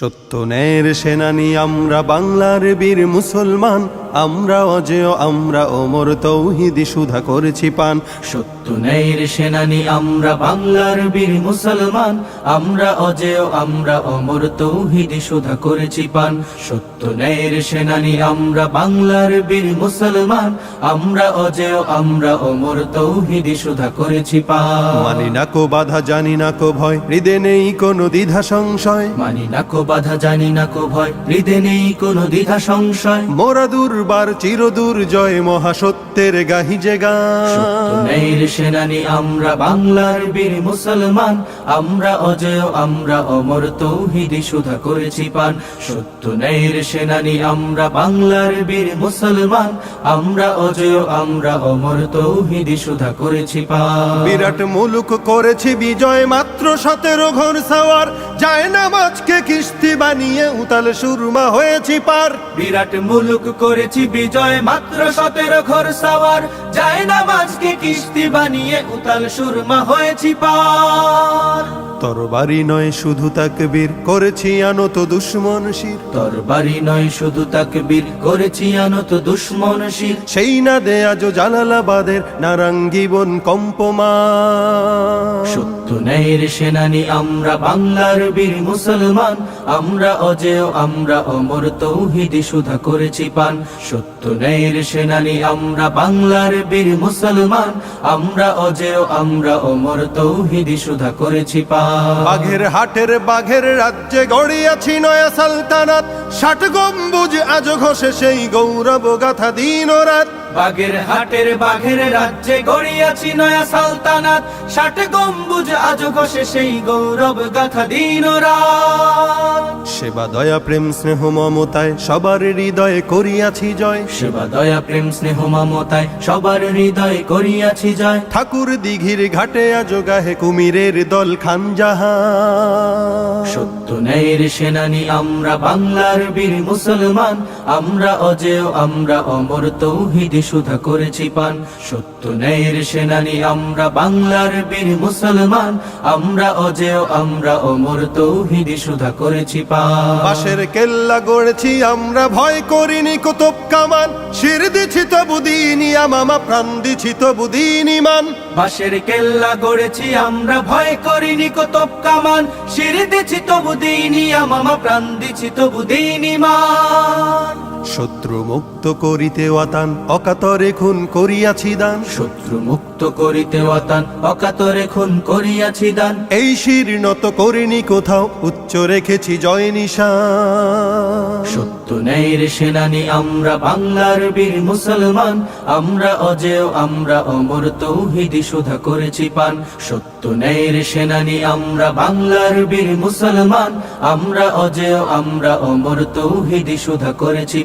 সত্য ন্যায়ের সেনানি আমরা বাংলার বীর মুসলমান। আমরা অজেয় আমরা ওমর তৌহিদি সুধা করেছি পান। সত্য ন্যায়ের সেনানি আমরা বাংলার বীর মুসলমান। আমরা অজেয় আমরা অমর তৌহিদি সুধা করেছি পান। সত্য ন্যায়ের সেনানি আমরা বাংলার বীর মুসলমান। আমরা অজেয় আমরা অমর তৌহিদি সুধা করেছি পান। মানি না কো বাধা জানি না কো ভয় হৃদে নেই কোনো দ্বিধা সংশয়। মানি না কো বাধা জানি না কো ভয় হৃদে নেই কোনো দ্বিধা সংশয়। মোরা দুর্বার চিরদূর জয় মহাসত্যের গাহি যে সত্য গান ন্যায়ের সেনানি আমরা বাংলার বীর মুসলমান। আমরা অজেয় আমরা অমর তৌহিদি সুধা করেছি পান। সত্য ন্যায়ের সেনানি আমরা বাংলার বীর মুসলমান। আমরা অজেয় আমরা অমর তৌহিদি সুধা করেছি পান। বিরাট মুলুক করেছি বিজয় মাত্র সতেরো ঘর সাওয়ার। যায় না মাছকে কিস্তি বানিয়ে উতাল সুরমা হয়েছি পার। বিরাট মুলুক করেছি বিজয় মাত্র সতেরো ঘর সাওয়ার। যায় না মাঝকে কিস্তি বানিয়ে উতাল সুরমা হয়েছি পার। তরবারি নয় শুধু তাকবীর করেছি আনত দুশ্মন শির। তরবারি নয় শুধু তাকবীর করেছি আনত দুশ্মন শির। সেই না দে আজ জালালাবাদের নারাঙ্গীবন কম্পমা সত্য সেনানি আমরা বাংলার বীর মুসলমান। আমরা অজেয় আমরা অমর তৌহিদি সুধা করেছি পান। সত্য ন্যায়ের সেনানি আমরা বাংলার বীর মুসলমান। আমরা অজেয় আমরা অমর তৌহিদি সুধা করেছি পান। বাঘের হাটের বাঘের রাজ্যে গড়িয়াছি নয়া সালতানাত। ষাট গম্বুজ আজ ঘষে সেই গৌরব গাথা দিন ও রাত বাগের হাটের বাঘের রাজ্যে গড়িয়াছি নয়া সালতানাত। ষাট গম্বুজ আজ ঘষে সেই গৌরব গাথা দিন সেবা দয়া প্রেম স্নেহ মমতায় সবার হৃদয়ে করিয়াছি জয়। সেবা দয়া প্রেম স্নেহ মমতায় সবার হৃদয়ে করিয়াছি জয়। ঠাকুর দিঘির ঘাটে আজ গাহে কুমিরের দল খান জাহান। সত্য ন্যায়ের সেনানি আমরা বাংলার বীর মুসলমান। আমরা অজেয় আমরা অমর তৌহিদি সুধা করেছি পান। সত্য ন্যায়ের সেনানি আমরা বাংলার বীর মুসলমান। আমরা অজেয় আমরা অমর তৌহিদি সুধা করেছি পান। বাসের কেল্লা গড়েছি আমরা ভয় করিনি কুতুব কামান। শির দিছি তবু দিনি আমামা প্রাণ দিছি তবু দিনি মান। বাঁশের কেল্লা গড়েছি আমরা ভয় করিনি কতব কামান। সিঁড়ি দিছি তবু দিনি আমামা প্রাণ দিছি তবু দিনি মান। শত্রু মুক্ত করিতে ওয়াতান অকাতরে খুন করিয়াছি দান। শত্রু মুক্ত করিতে অতান অকাতরে খুন করিয়াছি দান। এই শির নত করিনি কোথাও উচ্চ রেখেছি জয় নিশান। সত্য ন্যায়ের সেনানি আমরা বাংলার বীর মুসলমান। আমরা অজেয় আমরা অমর তৌহিদি সুধা করেছি পান। সত্য ন্যায়ের সেনানি আমরা বাংলার বীর মুসলমান। আমরা অজেয় আমরা অমর তৌহিদি সুধা করেছি